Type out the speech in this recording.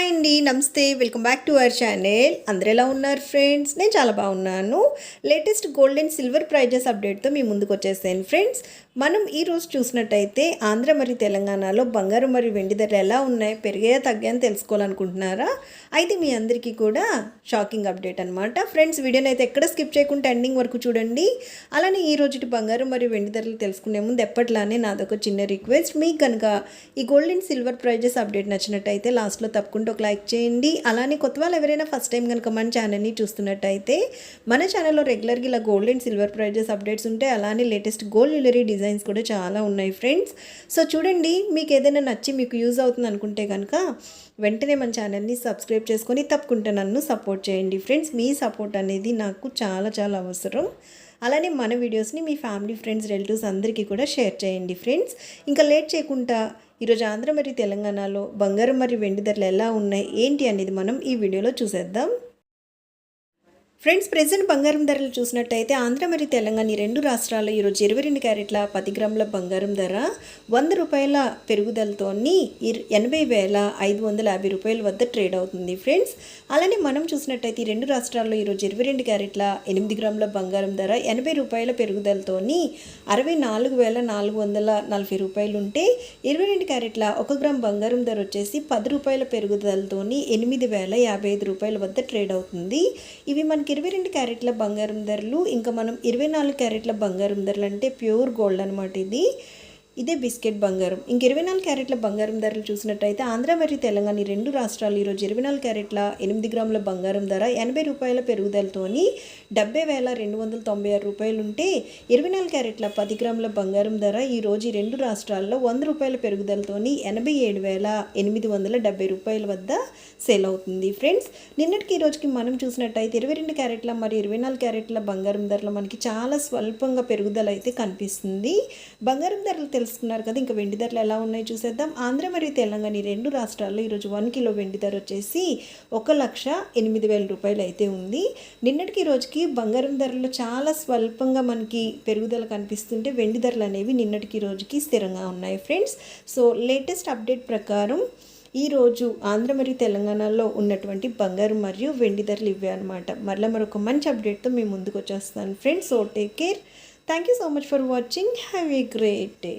Hi అండి నమస్తే. Welcome back to our channel. అందరు ఎలా ఉన్నారు ఫ్రెండ్స్? నేను చాలా బాగున్నాను. Latest gold and silver prices అప్డేట్తో మీ ముందుకు వచ్చేసాను ఫ్రెండ్స్. మనం ఈ రోజు చూసినట్టయితే ఆంధ్ర మరియు తెలంగాణలో బంగారు మరియు వెండి ధరలు ఎలా ఉన్నాయి పెరిగాయా తగ్గాయని తెలుసుకోవాలనుకుంటున్నారా? అయితే మీ అందరికీ కూడా షాకింగ్ అప్డేట్ అనమాట ఫ్రెండ్స్ వీడియోని అయితే ఎక్కడ స్కిప్ చేయకుండా ఎండింగ్ వరకు చూడండి. అలానే ఈ రోజుటి బంగారు మరియు వెండి ధరలు తెలుసుకునే ముందు ఎప్పట్లానే నాదొక చిన్న రిక్వెస్ట్. మీకు కనుక ఈ gold and silver prices update నచ్చినట్టయితే లాస్ట్లో తప్పకుండా ఒక లైక్ చేయండి. అలానే కొత్త వాళ్ళు ఎవరైనా ఫస్ట్ టైం కనుక మన ఛానల్ని చూస్తున్నట్టయితే మన ఛానల్లో రెగ్యులర్గా ఇలా gold and silver prices updates ఉంటాయి. అలానే లేటెస్ట్ గోల్డ్ జ్యువెలరీ డిజైన్స్ కూడా చాలా ఉన్నాయి ఫ్రెండ్స్. సో చూడండి మీకు ఏదైనా నచ్చి మీకు యూజ్ అవుతుంది అనుకుంటే కనుక వెంటనే మన ఛానల్ని సబ్స్క్రైబ్ చేసుకొని తప్పకుండా నన్ను సపోర్ట్ చేయండి ఫ్రెండ్స్. మీ సపోర్ట్ అనేది నాకు చాలా చాలా అవసరం. అలానే మన వీడియోస్ని మీ ఫ్యామిలీ ఫ్రెండ్స్ రిలేటివ్స్ అందరికీ కూడా షేర్ చేయండి ఫ్రెండ్స్. ఇంకా లేట్ చేయకుండా ఈరోజు ఆంధ్ర మరియు తెలంగాణలో బంగారం మరియు వెండి ధరలు ఎలా ఉన్నాయి ఏంటి అనేది మనం ఈ వీడియోలో చూసేద్దాం. ఫ్రెండ్స్ ప్రెసెంట్ బంగారం ధరలు చూసినట్టయితే ఆంధ్ర మరియు తెలంగాణ ఈ రెండు రాష్ట్రాల్లో ఈరోజు ఇరవై రెండు క్యారెట్ల పది గ్రాముల బంగారం ధర వంద రూపాయల పెరుగుదలతోని ఎనభై వేల ఐదు వందల యాభై రూపాయల వద్ద ట్రేడ్ అవుతుంది ఫ్రెండ్స్. అలానే మనం చూసినట్టయితే ఈ రెండు రాష్ట్రాల్లో ఈరోజు ఇరవై రెండు క్యారెట్ల ఎనిమిది గ్రాముల బంగారం ధర ఎనభై రూపాయల పెరుగుదలతోని అరవై నాలుగు వేల నాలుగు వందల నలభై రూపాయలు ఉంటే ఇరవై రెండు క్యారెట్ల ఒక గ్రామ్ బంగారం ధర వచ్చేసి పది రూపాయల పెరుగుదలతోని ఎనిమిది వేల యాభై ఐదు రూపాయల వద్ద ట్రేడ్ అవుతుంది. ఇవి మనకి ఇరవై రెండు క్యారెట్ల బంగారం ధరలు ఇంకా మనం ఇరవై నాలుగు క్యారెట్ల బంగారం ధరలు అంటే ప్యూర్ గోల్డ్ అనమాట ఇది. ఇదే బిస్కెట్ బంగారం. ఇంక ఇరవై నాలుగు క్యారెట్ల బంగారం ధరలు చూసినట్టయితే ఆంధ్ర మరియు తెలంగాణ రెండు రాష్ట్రాలు ఈరోజు ఇరవై నాలుగు క్యారెట్ల ఎనిమిది గ్రాముల బంగారం ధర ఎనభై రూపాయల పెరుగుదలతోని డెబ్బై వేల రెండు వందల తొంభై ఆరు రూపాయలు ఉంటే ఇరవై నాలుగు క్యారెట్ల పది గ్రాముల బంగారం ధర ఈ రోజు రెండు రాష్ట్రాల్లో వంద రూపాయల పెరుగుదలతోని ఎనభై ఏడు వేల ఎనిమిది వందల డెబ్బై రూపాయల వద్ద సేల్ అవుతుంది. ఫ్రెండ్స్ నిన్నటికి ఈ రోజుకి మనం చూసినట్టయితే ఇరవై రెండు క్యారెట్ల మరియు ఇరవై నాలుగు క్యారెట్ల బంగారం ధరలు మనకి చాలా స్వల్పంగా పెరుగుదల అయితే కనిపిస్తుంది. బంగారం ధరలు తెలుసు తెలుసుకున్నారు కదా. ఇంకా వెండి ధరలు ఎలా ఉన్నాయి చూసేద్దాం. ఆంధ్ర మరియు తెలంగాణ ఈ రెండు రాష్ట్రాల్లో ఈరోజు వన్ కిలో వెండి ధర వచ్చేసి ఒక లక్ష ఎనిమిది వేల రూపాయలు అయితే ఉంది. నిన్నటికి రోజుకి బంగారం ధరలు చాలా స్వల్పంగా మనకి పెరుగుదల కనిపిస్తుంటే వెండి ధరలు అనేవి నిన్నటికి రోజుకి స్థిరంగా ఉన్నాయి ఫ్రెండ్స్. సో లేటెస్ట్ అప్డేట్ ప్రకారం ఈరోజు ఆంధ్ర మరియు తెలంగాణలో ఉన్నటువంటి బంగారు మరియు వెండి ధరలు ఇవే అనమాట మరలా మరొక మంచి అప్డేట్తో మేము ముందుకు వచ్చేస్తాను friends. So take care thank you so much for watching have a great day